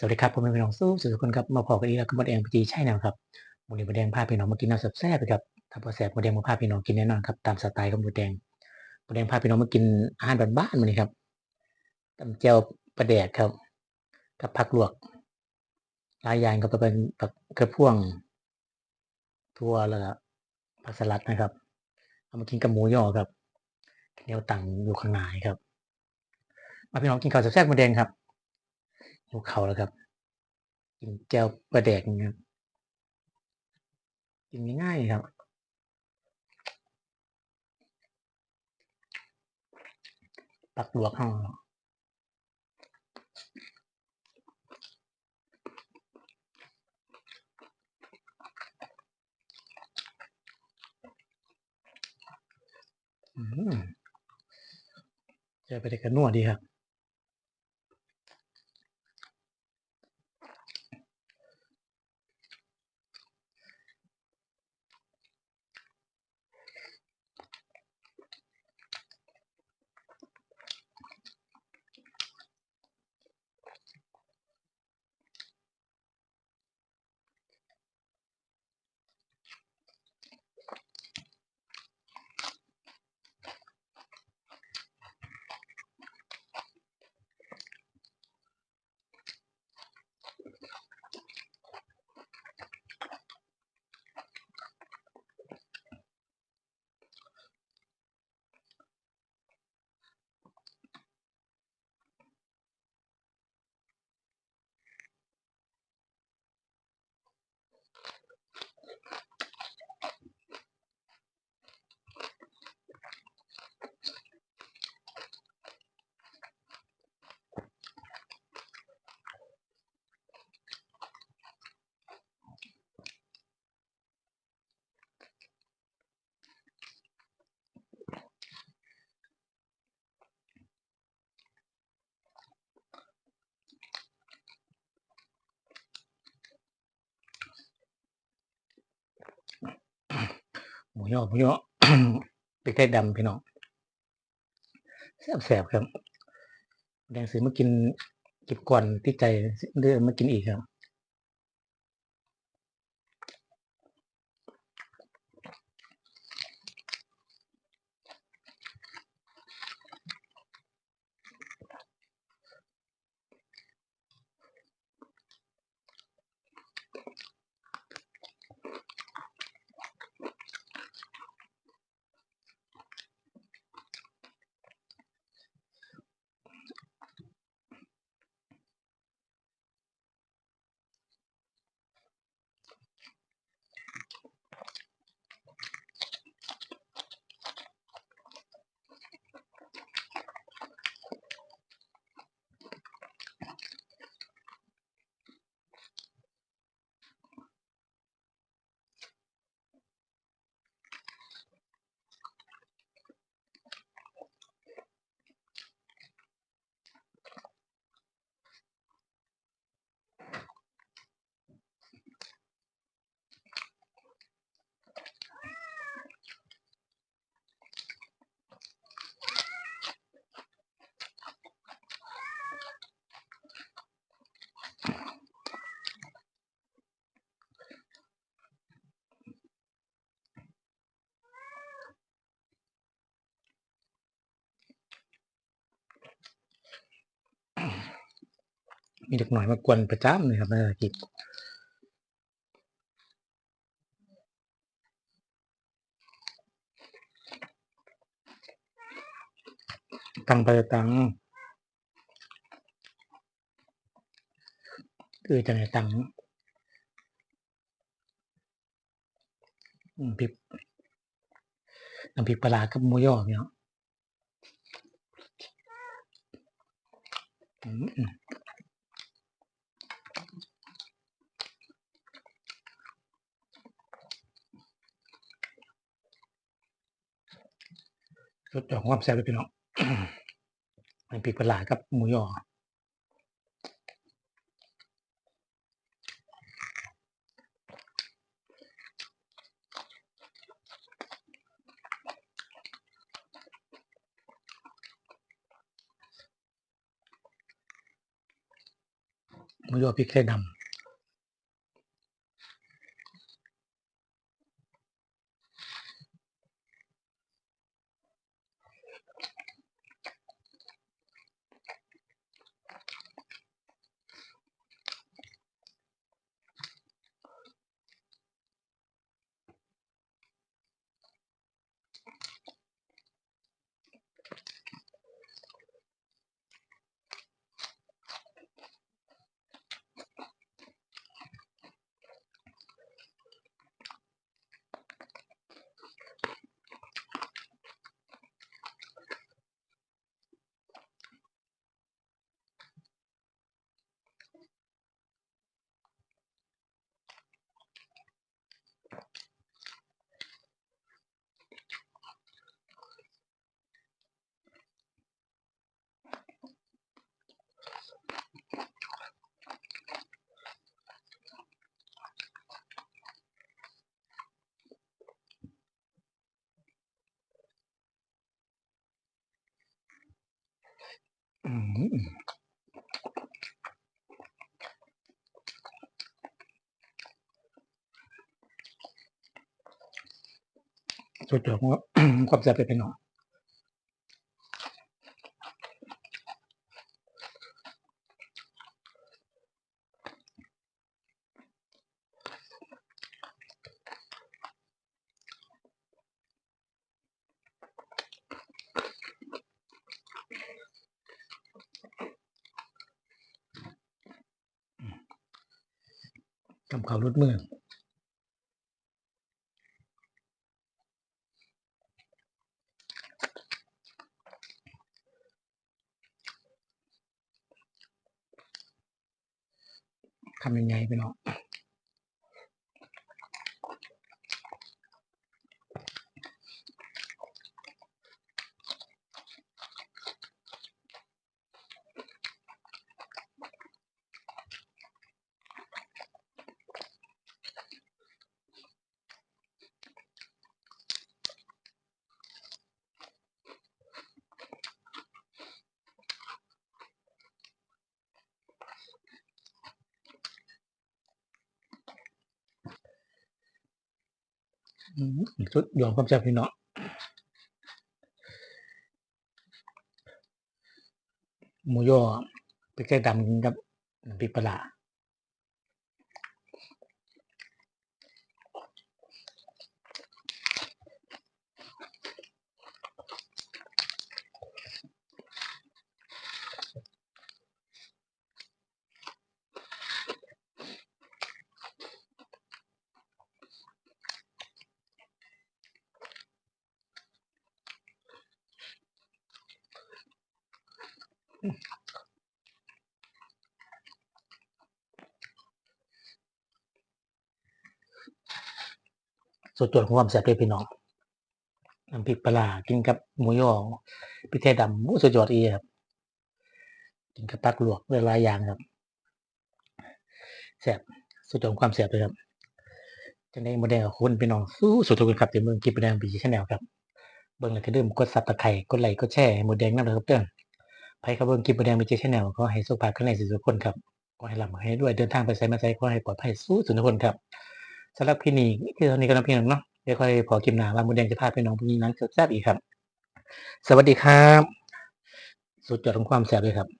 สวัสดีครับผมเป็นพี่น้องสู้สุดคนครับมาพอกันอีกแล้วกับมดแดงพีจีใช่แนวครับมดแดงมดแดงพาพี่น้องมากินน้ำแซ่บๆไปครับถ้าพอแซ่บมดแดงมาพาพี่น้องกินแน่นอนครับตามสไตล์ของมดแดงมดแดงพาพี่น้องมากินอาหารบ้านๆมันนี่ครับตำเจียวปลาแดกครับ กับผักลวกหลายอย่างก็เป็นผักกระพ่วงทั่วแล้วผักสลัดนะครับเอามากินกับหมูย่อครับเหนียวตังอยู่ข้างในครับมาพี่น้องกินข้าวแซ่บๆมดแดงครับ หิวเขาแล้วครับ กินแจ่วปลาแดกนะครับกินง่ายๆครับ ปักลวกห้องเจอไปได้กันนัวดีครับ พี่น้อหมูย่อะปิกไทยดำพี่น้องแสบๆครับแดงสือมากินกิบก่อนที่ใจเดือมากินอีกครับ มีเด็กหน่อยมากวนประจำเลยครับในกิจตังไปตังคือจะไหนตังอืมพริกน้ำพริกปลาร้ากับมูย่อเนี่ยเนาะอืม รสของความแซ่บเลยพี่น้องมันพริกปลาร้ากับหมูยอหมูยอพริกไทยดำ สุดยอดของความแซ่บเป็นพี่น้อง ทำข่าวรถเมืองทำยังไงไปเนาะ สุดยอดความแซ่บพี่น้องหมูยอไปแก้ดำกินกับปิปลา สุดยอดของความแซ่บเลยพี่น้องน้ำพริกปลากินกับหมูยอพริกไทยดำโอ้สุดยอดอีครับ กินกับตักหลวกหลายอย่างครับแซ่บสุดยอดของความแซ่บเลยครับจังได้มาแดงคุณพี่น้องสู้สุดทุกคนครับเดี๋ยวมึงกินไปแดงบีชแนลครับ เบิ่งแล้วก็ลืมกดซับตะไคร้กดไลค์กดแชร์ให้หมดแดงนำเด้อครับเด้อ ไผเขาเบิ้งคลิปหมดแดงมีเจชแนลขอให้สุขภาพข้างในสุดทุกคนครับขอให้ลำให้ด้วยเดินทางไปไสมาไสขอให้ปลอดภัยสู้สุดทุกคนครับสำหรับพี่นี้คือเท่นี้ก็นะพี่น้องเนาะเดี๋ยวค่อยพอกิมหนาว่าหมดแดงจะพาพี่น้องไปกินหนังแซ่บอีกครับ สวัสดีครับ สุดยอดของความแซ่บเลยครับ